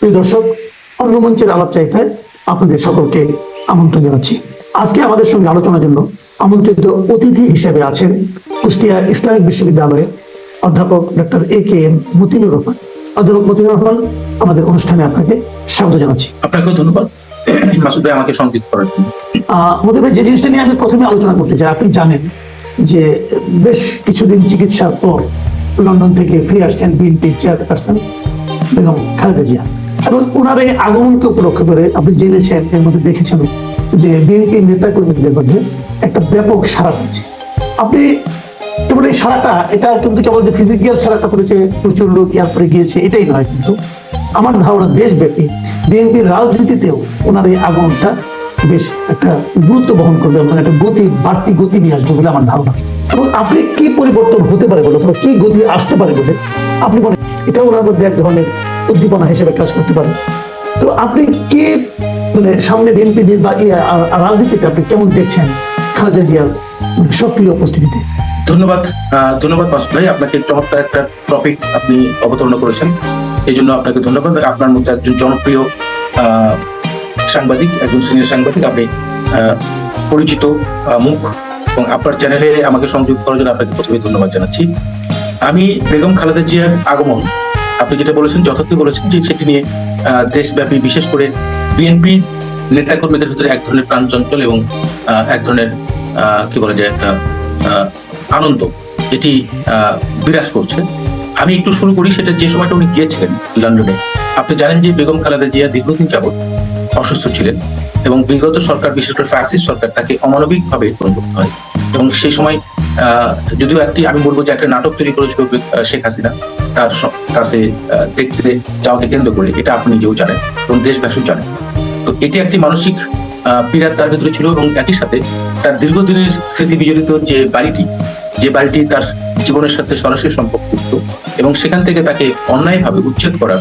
প্রিয় দর্শক অন্য মঞ্চের আলাপ চাইতায় আপনাদের সকলকে আমন্ত্রণ জানাচ্ছি। আজকে আমাদের সঙ্গে আলোচনার জন্য আমন্ত্রিত অতিথি হিসেবে আছেন কুষ্টিয়া ইসলামিক বিশ্ববিদ্যালয়ের অধ্যাপক doctor A K M Motinur Rahman. অধ্যাপক মতিনুর রহমান আমাদের অনুষ্ঠানে আপনাকে স্বাগত জানাচ্ছি। আপনাকেও ধন্যবাদ। মাসুদ আমাকে সংযুক্ত করার জন্য। আহ, মতিন ভাই যে জিনিসটা নিয়ে আমি প্রথমে আলোচনা করতে চাই আপনি জানেন যে বেশ কিছুদিন চিকিৎসার পর লন্ডন থেকে ফিরে আসছেন বিএনপি চেয়ারপারসন বেগম খালেদা জিয়া। এবং ওনার এই আগমনকে উপলক্ষ করে আপনি জেনেছেন, এর মধ্যে দেখেছেন যে বিএনপি নেতা কর্মীদের মধ্যে একটা ব্যাপক সারা হয়েছে আপনি কেবল এই সারাটা এটা কিন্তু কেবল যে ফিজিক্যাল সারাটা করেছে, প্রচুর লোক এয়ারপোর্টে গিয়েছে, এটাই নয় কিন্তু আমার ধারণা দেশব্যাপী বিএনপির রাজনীতিতেও ওনার এই আগমনটা বেশ একটা গুরুত্ব বহন করবে এবং একটা গতি, বাড়তি গতি নিয়ে আসবে বলে আমার ধারণা। এবং আপনি কি পরিবর্তন হতে পারে বলে, অথবা কি গতি আসতে পারে বলে আপনি বলেন এটা ওনার মধ্যে এক ধরনের উদ্দীপনা হিসেবে কাজ করতে পারে তো আপনি কি মানে সামনে বিএনপি রাজনীতিটা আপনি কেমন দেখছেন? খালেদা জিয়ার মানে সক্রিয় উপস্থিতিতে। ধন্যবাদ ধন্যবাদ মাসুদ ভাই। আপনাকে চমৎকার একটা টপিক আপনি অবতারণা করেছেন। এই জন্য আপনাকে ধন্যবাদ। আপনার মধ্যে একজন জনপ্রিয় সাংবাদিক, একজন সিনিয়র সাংবাদিক, আপনি পরিচিত মুখ এবং আপনার চ্যানেলে আমাকে সংযুক্ত করার জন্য আপনাকে প্রথমে ধন্যবাদ জানাচ্ছি। আমি বেগম খালেদা জিয়ার আগমন আপনি যেটা বলেছেন, যথার্থই বলেছেন যে সেটি নিয়ে দেশব্যাপী বিশেষ করে বিএনপি নেতা কর্মীদের ভিতরে এক ধরনের প্রাণচঞ্চল এবং এক ধরনের কি বলা যায় একটা আনন্দ, এটি বিরাজ করছে। আমি একটু শুরু করি, সেটা যে সময়টা উনি গিয়েছিলেন লন্ডনে। আপনি জানেন যে বেগম খালেদা জিয়া দীর্ঘদিন যাবৎ অসুস্থ ছিলেন এবং বিগত সরকার, বিশেষ করে ফ্যাসিস্ট সরকার, তাকে অমানবিক ভাবে করতে হয়। এবং সেই সময় যদিও একটি, আমি বলব যে একটা নাটক তৈরি করেছিল শেখ হাসিনা তার কাছে দেখতে যাওয়াকে কেন্দ্র করে এটা আপনি নিজেও জানেন এবং দেশবাসীও জানেন। তো এটি একটি মানসিক আহ, পীড়া তার ভেতরে ছিল এবং একই সাথে তার দীর্ঘদিনের স্মৃতি বিজড়িত যে বাড়িটি যে বাড়িটি তার জীবনের সাথে সরাসরি সম্পর্কযুক্ত এবং সেখান থেকে তাকে অন্যায়ভাবে উচ্ছেদ করার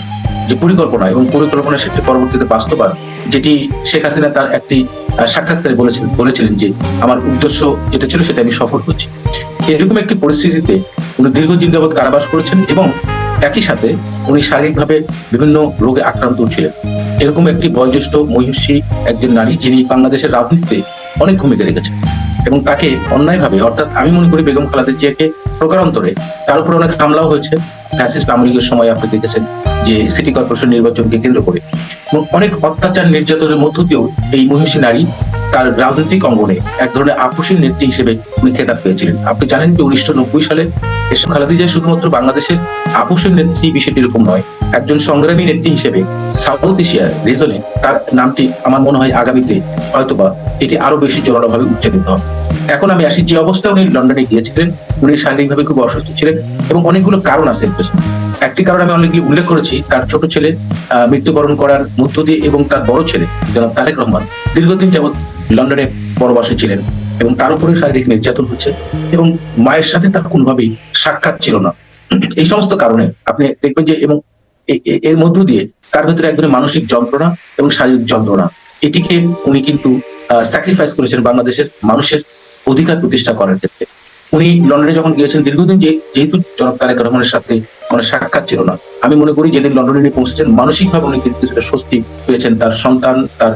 যে পরিকল্পনা এবং পরিকল্পনা সেটি পরবর্তীতে বাস্তবায়ন, যেটি শেখ হাসিনা তার একটি সাক্ষাৎকারে বলেছিলেন বলেছিলেন যে আমার উদ্দেশ্য যেটা ছিল সেটা আমি সফল করছি এরকম একটি পরিস্থিতিতে উনি দীর্ঘদিন যাবৎ কারাবাস করেছেন এবং একই সাথে উনি শারীরিকভাবে বিভিন্ন রোগে আক্রান্ত ছিলেন। এরকম একটি বয়োজ্যেষ্ঠ মহিষী একজন নারী যিনি বাংলাদেশের রাজনীতিতে অনেক ভূমিকা রেখেছেন এবং তাকে অন্যায়ভাবে, অর্থাৎ আমি মনে করি বেগম খালেদা জিয়াকে প্রকারান্তরে, তার উপর অনেক হামলাও হয়েছে ফ্যাসিস্ট আমলিগের সময় আপনি দেখেছেন যে সিটি কর্পোরেশন নির্বাচনকে কেন্দ্র করে। অনেক অত্যাচার, নির্যাতনের মধ্য দিয়েও এই মহিষী নারী তার রাজনৈতিক অঙ্গনে এক ধরনের আপোষের নেত্রী হিসেবে উনি খেতাব পেয়েছিলেন আপনি জানেন যে উনিশশো নব্বই সালে এসব খালেদা জিয়া শুধুমাত্র বাংলাদেশের আপোষের নেত্রী বিষয়টি এরকম নয়, একজন সংগ্রামী নেত্রী হিসেবে সাউথ এশিয়ার রিজনে তার নামটি আমার মনে হয় আগামীতে হয়তোবা এটি আরও বেশি জোরালোভাবে উচ্চারিত হবে এখন আমি আসি যে অবস্থায় উনি লন্ডনে গিয়েছিলেন, উনি শারীরিকভাবে খুব অসুস্থ ছিলেন এবং অনেকগুলো কারণ আছে। একটি কারণ আমি অলরেডি উল্লেখ করেছি। তার ছোট ছেলে মৃত্যুবরণ করার মধ্য দিয়ে এবং তার বড় ছেলে, জনাব তারেক রহমান, দীর্ঘদিন যাবৎ লন্ডনে পরবাসে ছিলেন এবং তার উপরে শারীরিক নির্যাতন হচ্ছে এবং মায়ের সাথে তার কোনোভাবেই সাক্ষাৎ ছিল না। এই সমস্ত কারণে আপনি দেখবেন যে এবং এর মধ্য দিয়ে তার ভিতরে এক ধরনের মানসিক যন্ত্রণা এবং শারীরিক যন্ত্রণা। এটিকে উনি কিন্তু স্যাক্রিফাইস করেছেন বাংলাদেশের মানুষের অধিকার প্রতিষ্ঠা করার ক্ষেত্রে। উনি লন্ডনে যখন গিয়েছেন, দীর্ঘদিন যে যেহেতু জনাব তারেক রহমানের সাথে কোনো সাক্ষাৎ ছিল না, আমি মনে করি যেদিন লন্ডনে উনি পৌঁছেছেন, মানসিকভাবে উনি কিন্তু কিছুটা স্বস্তি পেয়েছেন। তার সন্তান, তার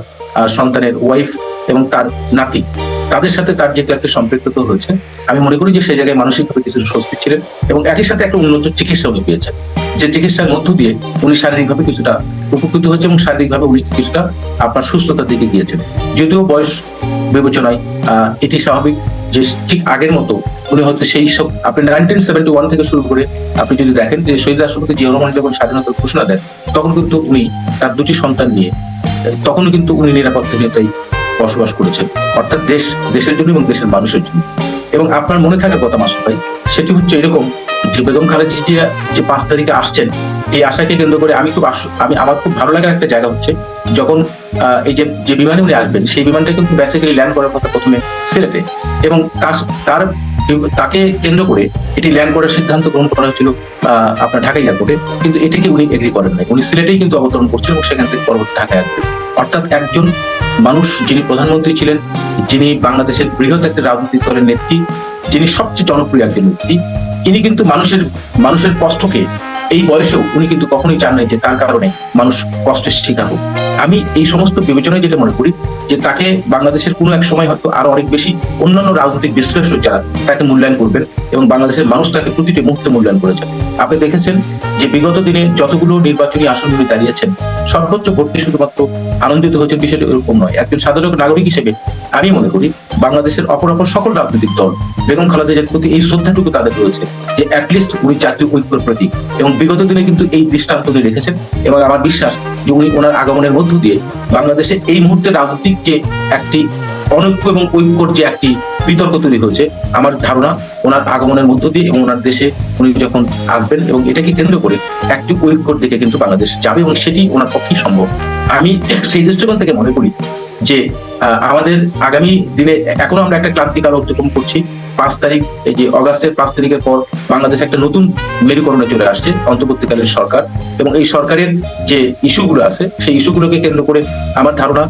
সন্তানের ওয়াইফ এবং তার নাতি, তাদের সাথে তার যেহেতু একটা সম্পৃক্ততা হয়েছে, আমি মনে করি যে সেই জায়গায় মানসিকভাবে কিছুটা স্বস্তি ছিলেন এবং একই সাথে একটা উন্নত চিকিৎসা উনি পেয়েছেন। যে চিকিৎসার মধ্য দিয়ে উনি শারীরিকভাবে কিছুটা উপকৃত হয়েছে এবং শারীরিকভাবে উনি কিছুটা আপনার সুস্থতার দিকে গিয়েছেন। যদিও বয়স বিবেচনায় এটি স্বাভাবিক যে ঠিক আগের মতো উনি হয়তো সেই সব আপনি নাইনটিন সেভেন্টি ওয়ান থেকে শুরু করে আপনি যদি দেখেন যে শহীদ রাষ্ট্রপতি জিয়া রহমান যখন স্বাধীনতার ঘোষণা দেন, তখন কিন্তু উনি তার দুটি সন্তান নিয়ে তখন কিন্তু উনি নিরাপত্তাহীনতায় বসবাস করেছেন। অর্থাৎ দেশ দেশের জন্য এবং দেশের মানুষের জন্য। এবং আপনার মনে থাকার কথা মাসুদ ভাই, সেটি হচ্ছে এরকম যে বেগম খালেদা যে পাঁচ তারিখে আসছেন, এই আশাকে কেন্দ্র করে আমি খুব আমি, আমার খুব ভালো লাগার একটা জায়গা হচ্ছে যখন এই যে যে বিমানে উনি আসবেন, সেই বিমানটা কিন্তু বেসিক্যালি ল্যান্ড করার কথা প্রথমে সিলেটে এবং তার তাকে কেন্দ্র করে এটি ল্যান্ড করার সিদ্ধান্ত গ্রহণ করা হয়েছিল আপনার ঢাকা এয়ারপোর্টে। কিন্তু এটিকে উনি এগ্রি করেন নাই। উনি সিলেটেই কিন্তু অবতরণ করছেন এবং সেখান থেকে পরবর্তী ঢাকা এয়ারপোর্ট। অর্থাৎ একজন মানুষ যিনি প্রধানমন্ত্রী ছিলেন, যিনি বাংলাদেশের বৃহৎ একটা রাজনৈতিক দলের নেত্রী, যিনি সবচেয়ে জনপ্রিয় একজন নেত্রী ইনি কিন্তু মানুষের মানুষের কষ্টকে এই বয়সেও উনি কিন্তু কখনোই চান নাই যে তার কারণে মানুষ কষ্টের শিকার হোক। আমি এই সমস্ত বিবেচনায় যেটা মনে করি, যে তাকে বাংলাদেশের কোনো এক সময় হয়তো আরও অনেক বেশি অন্যান্য রাজনৈতিক বিশ্লেষক যারা, তাকে মূল্যায়ন করবেন এবং বাংলাদেশের মানুষ তাকে প্রতিটি মুহূর্তে মূল্যায়ন করেছেন আপনি দেখেছেন যে বিগত দিনে যতগুলো নির্বাচনী আসন উনি দাঁড়িয়েছেন, সর্বোচ্চ ভোটে শুধুমাত্র আনন্দিত হয়েছেন বিষয়টি এরকম নয়। একজন সাধারণ নাগরিক হিসেবে আমি মনে করি বাংলাদেশের অপর অপর সকল রাজনৈতিক দল বেগম খালেদা জিয়ার প্রতি এই শ্রদ্ধাটুকু তাদের রয়েছে যে অ্যাটলিস্ট উনি জাতীয় ঐক্যের প্রতীক এবং বিগত দিনে কিন্তু এই দৃষ্টান্ত উনি রেখেছেন এবং আমার বিশ্বাস যে উনি ওনার আগমনের মধ্য দিয়ে বাংলাদেশে এই মুহূর্তে রাজনৈতিক যে একটি অনৈক্য এবং ঐক্যর যে একটি বিতর্ক তৈরি হয়েছে, আমার ধারণা ওনার আগমনের মধ্য দিয়ে এবং ওনার দেশে উনি যখন আসবেন এবং এটাকে কেন্দ্র করে একটি ঐক্যর দিকে কিন্তু বাংলাদেশ যাবে এবং সেটি ওনার পক্ষেই সম্ভব। আমি সেই দৃষ্টিকোণ থেকে মনে করি যে আমাদের আগামী দিনে এখনও আমরা একটা ক্লান্তিকাল অতিক্রম করছি। পাঁচ তারিখ, এই যে অগাস্টের পাঁচ তারিখের পর বাংলাদেশ একটা নতুন মেরুকরণে চলে আসছে অন্তর্বর্তীকালীন সরকার এবং এই সরকারের যে ইস্যুগুলো আছে, সেই ইস্যুগুলোকে কেন্দ্র করে আমার ধারণা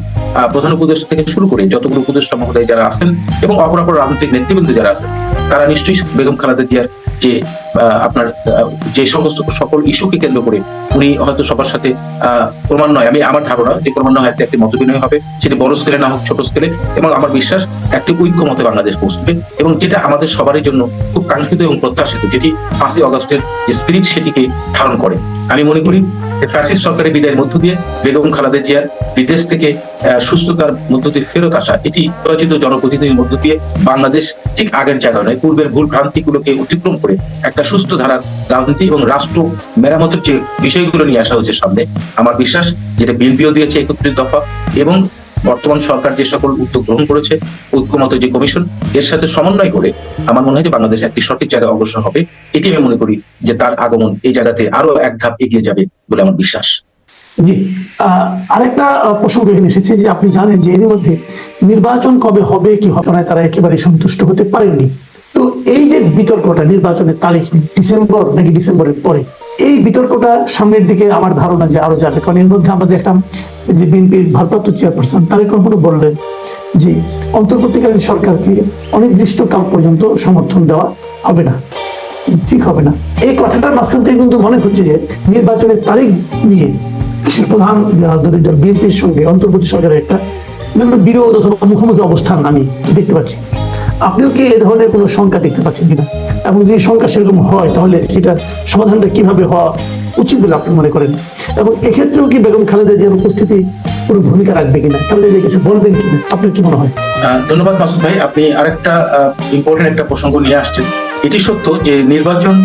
প্রধান উপদেষ্টা থেকে শুরু করে যতগুলো উপদেষ্টা মহোদয় যারা আছেন এবং অপর অপর রাজনৈতিক নেতৃবৃন্দ যারা আছেন, তারা নিশ্চয়ই বেগম খালেদা জিয়ার যে আপনার যে সমস্ত সকল ইস্যুকে কেন্দ্র করে উনি হয়তো সবার সাথে ক্রমান্বয়ে আমি আমার ধারণা যে ক্রমান্বয়ে হয়তো একটি মতবিনয় হবে। সেটি বড় স্কেলে না হোক, ছোট স্কেলে এবং আমার বিশ্বাস, একটি ঐক্য মতে বাংলাদেশ পৌঁছবে। এবং যেটা আমাদের সবারই জন্য খুব কাঙ্ক্ষিত এবং প্রত্যাশিত, যেটি পাঁচই অগস্টের যে স্পিরিট সেটিকে ধারণ করে। আমি মনে করি ফ্যাসিস্ট সরকারের বিদায়ের মধ্য দিয়ে বেগম খালাদের জিয়ার বিদেশ থেকে সুস্থতার মধ্য দিয়ে ফেরত আসা এটি নির্বাচিত জনপ্রতিনিধির মধ্য দিয়ে বাংলাদেশ ঠিক আগের জায়গা নয়, পূর্বের ভুল ভ্রান্তিগুলোকে অতিক্রম করে একটা সুস্থ ধারার রাজনীতি এবং রাষ্ট্র মেরামতের যে বিষয়গুলো নিয়ে আসা হয়েছে সামনে, আমার বিশ্বাস যেটা বিএনপিও দিয়েছে একত্রিশ দফা এবং বর্তমান সরকার যে সকল উদ্যোগ গ্রহণ করেছে, ঐক্যমত যে কমিশন, এর সাথে সমন্বয় করে আমার মনে হয় যে বাংলাদেশ একটি সঠিক জায়গায় অগ্রসর হবে। এটি আমি মনে করি যে তার আগমন এই জায়গাতে আরও এক ধাপ এগিয়ে যাবে বলে আমার বিশ্বাস। জি আরেকটা প্রসঙ্গ এখানে এসেছে যে আপনি জানেন যে এর মধ্যে নির্বাচন কবে হবে, কি হবে না তারা একেবারে সন্তুষ্ট হতে পারেননি। তো এই যে বিতর্কটা নির্বাচনের তারিখ ডিসেম্বর নাকি ডিসেম্বরের পরে, এই বিতর্কটা সামনের দিকে আমার ধারণা যে আরও যাবে। কারণ এর মধ্যে আমাদের দেখলাম যে বিএনপির ভারপ্রাপ্ত চেয়ারপারসন, তারেক রহমান বললেন যে অন্তর্বর্তীকালীন সরকারকে অনির্দিষ্টকাল পর্যন্ত সমর্থন দেওয়া হবে না, ঠিক হবে না। এই কথাটার মাঝখান থেকে কিন্তু মনে হচ্ছে যে নির্বাচনের তারিখ নিয়ে দেশের প্রধান রাজনৈতিক দল বিএনপির সঙ্গে অন্তর্বর্তী সরকারের একটা বিরোধ অথবা মুখোমুখি অবস্থান আমি দেখতে পাচ্ছি। আপনিও কি এ ধরনের কোনো শঙ্কা দেখতে পাচ্ছেন কিনা? এবং যদি শঙ্কা সেরকম হয়, তাহলে সেটার সমাধানটা কীভাবে হওয়া উচিত বলে আপনি মনে করেন? এবং এক্ষেত্রেও কি বেগম খালেদা জিয়ার উপস্থিতি কোনো ভূমিকা রাখবে কিনা? খালেদা জিয়া কিছু বলবেন কিনা? আপনার কি মনে হয়? ধন্যবাদ মাসুদ ভাই। আপনি আরেকটা ইম্পর্টেন্ট একটা প্রসঙ্গ নিয়ে আসছেন। এটি সত্য যে নির্বাচন